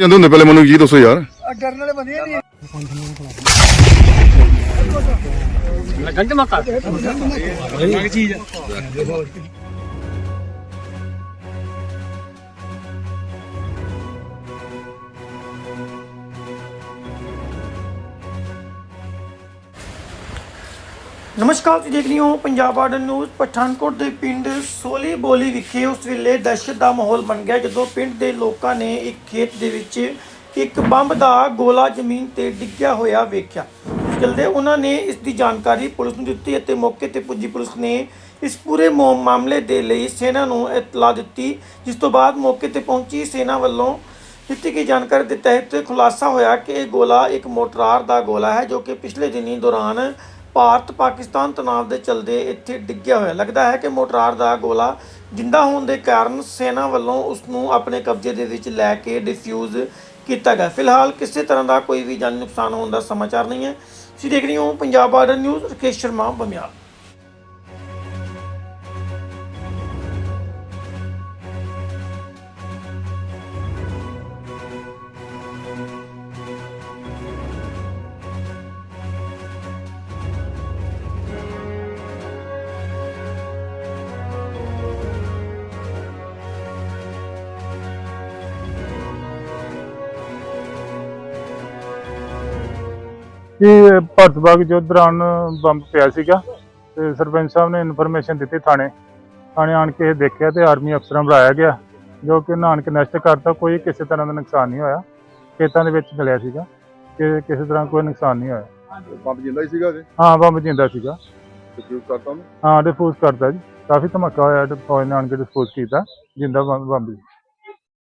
ਜਾਂਦੇ ਹੁੰਦੇ ਪਹਿਲੇ ਮੈਨੂੰ ਜੀ ਦੱਸੋ ਯਾਰ? ਡਰਨ ਵਾਲੇ ਬੰਦੇ ਨਹੀਂ ਗੰਢ ਮੱਕਾ। ਨਮਸਕਾਰ ਤੁਸੀਂ ਦੇਖ ਰਹੇ ਹੋ ਪੰਜਾਬ ਆਰਡਰ ਨਿਊਜ਼, ਪਠਾਨਕੋਟ ਦੇ ਪਿੰਡ ਸੋਲੀ ਬੋਲੀ ਵਿਖੇ ਉਸ ਵੇਲੇ ਦਹਿਸ਼ਤ ਦਾ ਮਾਹੌਲ ਬਣ ਗਿਆ, ਜਦੋਂ ਪਿੰਡ ਦੇ ਲੋਕਾਂ ਨੇ ਇੱਕ ਖੇਤ ਦੇ ਵਿੱਚ ਇੱਕ ਬੰਬ ਦਾ ਗੋਲਾ ਜ਼ਮੀਨ ਤੇ ਡਿੱਗਿਆ ਹੋਇਆ ਵੇਖਿਆ। ਜਲਦੇ ਉਹਨਾਂ ਨੇ ਇਸ ਦੀ ਜਾਣਕਾਰੀ ਪੁਲਿਸ ਨੂੰ ਦਿੱਤੀ ਅਤੇ ਮੌਕੇ ਤੇ ਪੁੱਜੀ ਪੁਲਿਸ ਨੇ ਇਸ ਪੂਰੇ ਮੋ- ਮਾਮਲੇ ਦੇ ਲਈ ਸੈਨਾ ਨੂੰ ਇਤਲਾਹ ਦਿੱਤੀ, ਜਿਸ ਤੋਂ ਬਾਅਦ ਮੌਕੇ ਤੇ ਪਹੁੰਚੀ ਸੈਨਾ ਵੱਲੋਂ ਦਿੱਤੀ ਗਈ ਜਾਣਕਾਰੀ ਦੇ ਤਹਿਤ ਖੁਲਾਸਾ ਹੋਇਆ ਕਿ ਇਹ ਗੋਲਾ ਇੱਕ ਮੋਟਰਾਰ ਦਾ ਗੋਲਾ ਹੈ, ਜੋ ਕਿ ਪਿਛਲੇ ਦਿਨੀ ਦੌਰਾਨ ਭਾਰਤ ਪਾਕਿਸਤਾਨ ਤਣਾਅ ਦੇ ਚਲਦੇ ਇੱਥੇ ਡਿੱਗਿਆ ਹੋਇਆ। ਲੱਗਦਾ ਹੈ ਕਿ ਮੋਟਰਾਰ ਦਾ ਗੋਲਾ ਜਿੰਦਾ ਹੋਣ ਦੇ ਕਾਰਨ ਸੈਨਾ ਵੱਲੋਂ ਉਸ ਨੂੰ ਆਪਣੇ ਕਬਜ਼ੇ ਦੇ ਵਿੱਚ ਲੈ ਕੇ ਡਿਫਿਊਜ਼ ਕੀਤਾ ਗਿਆ। ਫਿਲਹਾਲ ਕਿਸੇ ਤਰ੍ਹਾਂ ਦਾ ਕੋਈ ਵੀ ਜਾਨੀ ਨੁਕਸਾਨ ਹੋਣ ਦਾ ਸਮਾਚਾਰ ਨਹੀਂ ਹੈ। ਤੁਸੀਂ ਦੇਖ ਰਹੇ ਹੋ ਪੰਜਾਬ ਬਾਰਡਰ ਨਿਊਜ਼, ਰਕੇਸ਼ ਸ਼ਰਮਾ, ਬਮਿਆਲ। ਕਿ ਭਾਰਤ ਬਾਗ ਜੋ ਦੌਰਾਨ ਬੰਬ ਪਿਆ ਸੀਗਾ ਤੇ ਸਰਪੰਚ ਸਾਹਿਬ ਨੇ ਇਨਫੋਰਮੇਸ਼ਨ ਦਿੱਤੀ ਥਾਣੇ। ਥਾਣੇ ਆਣ ਕੇ ਦੇਖਿਆ ਤੇ ਆਰਮੀ ਅਫਸਰਾਂ ਬੁਲਾਇਆ ਗਿਆ ਜੋ ਕਿ ਨਾਨਕ ਨਸ਼ਟ ਕਰਤਾ ਕੋਈ ਕਿਸੇ ਤਰ੍ਹਾਂ ਦਾ ਨੁਕਸਾਨ ਨਹੀਂ ਹੋਇਆ। ਖੇਤਾਂ ਦੇ ਵਿੱਚ ਮਿਲਿਆ ਸੀਗਾ ਕਿ ਕਿਸੇ ਤਰ੍ਹਾਂ ਕੋਈ ਨੁਕਸਾਨ ਨਹੀਂ ਹੋਇਆ। ਬੰਬ ਜਿੰਦਾ ਹੀ ਸੀਗਾ ਅਜੇ ਹਾਂ ਬੰਬ ਜਿੰਦਾ ਸੀਗਾ। ਡਿਫਿਊਜ਼ ਕਰਤਾ ਉਹਨੂੰ? ਹਾਂ ਡਿਸਪੋਜ਼ ਕਰਤਾ ਜੀ। ਕਾਫੀ ਧਮਾਕਾ ਹੋਇਆ ਤੇ ਫੌਜ ਨੇ ਆਣ ਕੇ ਡਿਸਪੋਜ਼ ਕੀਤਾ ਜਿੰਦਾ ਬੰਬ ਬੰਬ ਜੀ